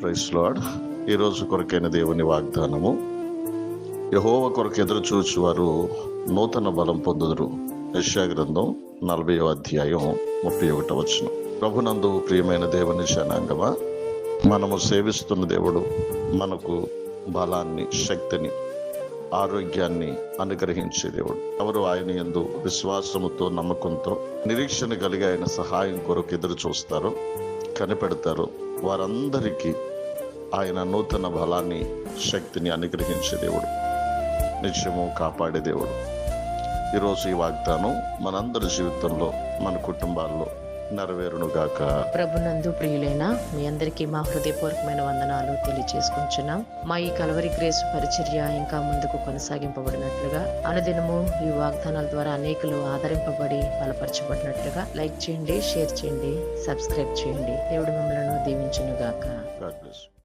Price lord ఈరోజు కొరకైన దేవుని వాగ్దానము. యహోవ కొరకు ఎదురు చూచువారు నూతన బలం పొందుదురు. యెషయా గ్రంథం నలభై అధ్యాయం ముప్పై ఒకటో వచ్చిన ప్రభునందు ప్రియమైన దేవుని జనాంగమా మనము సేవిస్తున్న దేవుడు మనకు బలాన్ని శక్తిని ఆరోగ్యాన్ని అనుగ్రహించే దేవుడు. ఎవరు ఆయన ఎందు విశ్వాసముతో నమ్మకంతో నిరీక్షణ కలిగి ఆయన సహాయం కొరకు ఎదురు చూస్తారో కనిపెడతారో వారందరికీ ఆయన నూతన బలాన్ని శక్తిని అనుగ్రహించే దేవుడు. నిత్యము కాపాడే దేవుడు. ఈరోజు ఈ వాగ్దానం మనందరి జీవితంలో మన కుటుంబాల్లో నెరవేరునుగాక. ప్రభునందు ప్రియులైన మీ అందరికీ మా హృదయపూర్వకమైన వందనాలు తెలియజేసుకుంటున్నాం. మా ఈ కలవరి గ్రేస్ పరిచర్య ఇంకా ముందుకు కొనసాగింపబడినట్లుగా అనుదినము ఈ వాగ్దానాల ద్వారా అనేకులు ఆదరింపబడి బలపరచబడినట్లుగా లైక్ చేయండి షేర్ చేయండి సబ్స్క్రైబ్ చేయండి. దేవుడు మిమ్మల్ని దీవించునుగాక. బ్లెస్